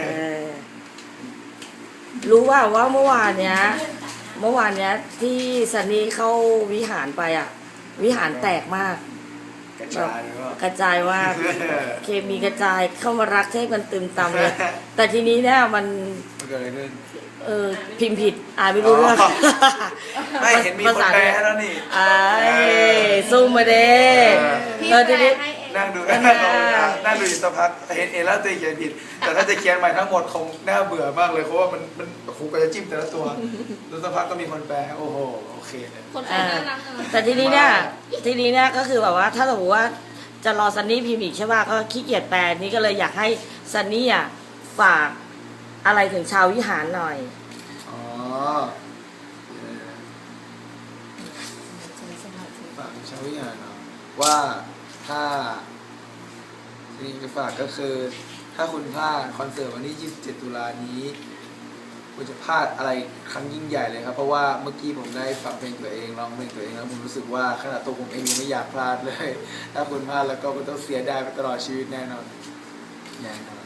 เออรู้ว่าว่าเมื่อวานเนี้ย เมื่อวานเนี้ย ที่ซันนี่เข้าวิหารไปอะ วิหารแตกมาก กระจายก็กระจายว่าเคมีกระจายเข้ามารักเทพกันตึมตำเลยแต่ทีนี้เนี่ยมันมันเกิดอะไรขึ้น เออพิมพ์ผิดอ่านไม่รู้เรื่อง อ๋อ ไม่เห็นมีคนแปลให้แล้วนี่ ไอ้ซูมมาเด้พี่เออแปทีลนี้ให้เอง นั่งดูนั่นั่งงดูดูนั่งดูอยู่สักพักเห็นเองแล้วตัวเองเขียนผิด แต่ถ้าจะเขียนใหม่ทั้งหมดคงน่าเบื่อมากเลยเพราะว่ามันมันโอ้โหกว่าจะจิ้มแต่ละตัวแล้วสักพักก็มีคนแปลโอ้โหโอเคเลยคนแปลน่ารักนะแต่ทีนี้เนี่ยทีนี้เนี่ยก็คือแบบว่าถ้าสมมติว่าจะรอซันนี่พิมพ์อีกใช่ป่ะก็ขี้เกียจแปลนี่ก็เลยอยากให้ซันนี่อะฝากอะไรถึงชาววิหารหน่อยอ๋อเออฝากชาววิหารเนาะว่า ถ้าสิ่งที่จะฝากก็คือ ถ้าคุณพลาดคอนเสิร์ตวันที่ 27 ตุลานี้ คุณจะพลาดอะไรครั้งยิ่งใหญ่เลยครับ เพราะว่าเมื่อกี้ผมได้ฟังเพลงตัวเองร้องเพลงตัวเองแล้วผมรู้สึกว่าขนาดตัวผมเองยังไม่อยากพลาดเลย ถ้าคุณพลาดแล้วก็คุณต้องเสียดายไปตลอดชีวิตแน่นอนแน่นอน